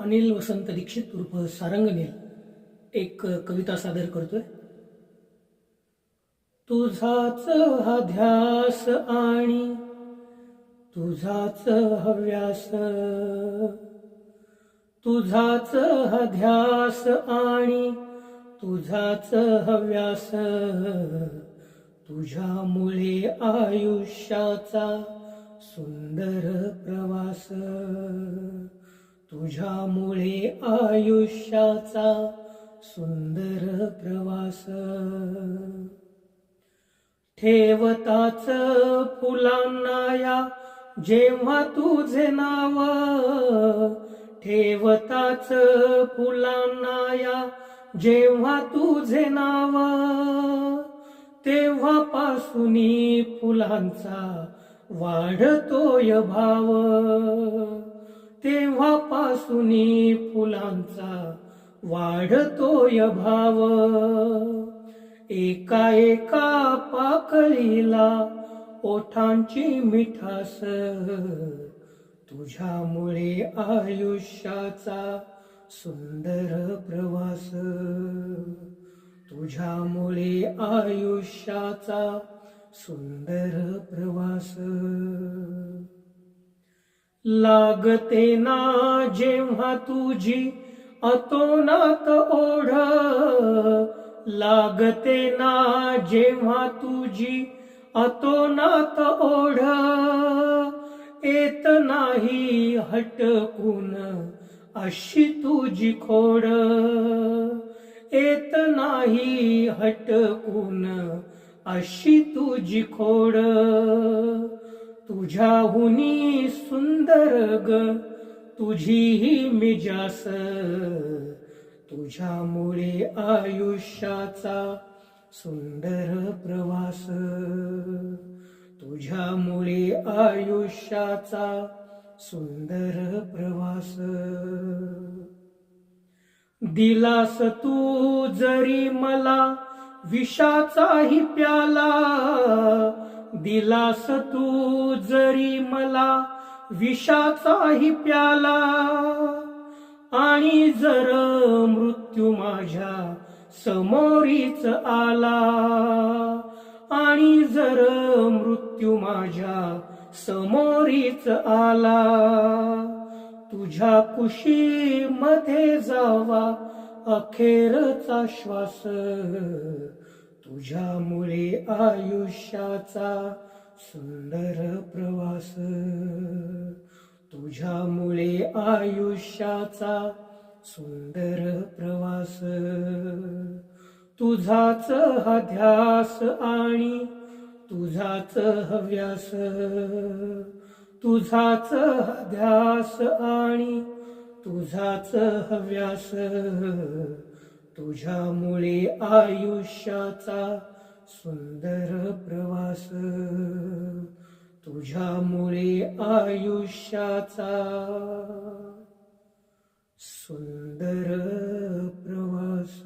अनिल वसंत दीक्षित उर्फ सारंगनेल एक कविता सादर करतोय. तुझाच हा ध्यास आणि तुझाच हव्यास तुझाच हा ध्यास आणि तुझाच हव्यास तुझ्यामुळे आयुष्याचा सुंदर प्रवास. तुझ्यामुळे आयुष्याचा सुंदर प्रवास. ठेवताच फुलांना या जेव्हा तुझे नाव. ठेवताच फुलांना या जेव्हा तुझे नाव. तेव्हापासून फुलांचा वाढतोय भाव. तेव्हापासून फुलांचा वाढतोय भाव. एका एका पाकळीला ओठांची मिठास. तुझ्यामुळे आयुष्याचा सुंदर प्रवास. तुझ्यामुळे आयुष्याचा सुंदर प्रवास. लागते ना जेव्हा तुझी अतोनात ओढ. लागते ना जेव्हा तुझी अतोनात ओढ. येत नाही हटकून अशी तुझी खोड. येत नाही हटकून अशी तुझी खोड. तुझ्याहुनी सुंदर ग तुझीही मिजास. तुझ्यामुळे आयुष्याचा सुंदर प्रवास. तुझ्यामुळे आयुष्याचा सुंदर प्रवास. दिलास तू जरी मला विषाचाही प्याला दिलास तू जरी मला विषाचाही प्याला. आणि जर मृत्यू माझ्या समोरीच आला. आणि जर मृत्यू माझ्या समोरीच आला. तुझ्या कुशीमध्ये जावा अखेरचा श्वास. तुझ्यामुळे आयुष्याचा सुंदर प्रवास. तुझ्यामुळे आयुष्याचा सुंदर प्रवास. तुझाच हा ध्यास आणि तुझाच हव्यास. तुझाच हा ध्यास आणि तुझाच हव्यास. तुझ्यामुळे आयुष्याचा सुंदर प्रवास तुझ्यामुळे आयुष्याचा सुंदर प्रवास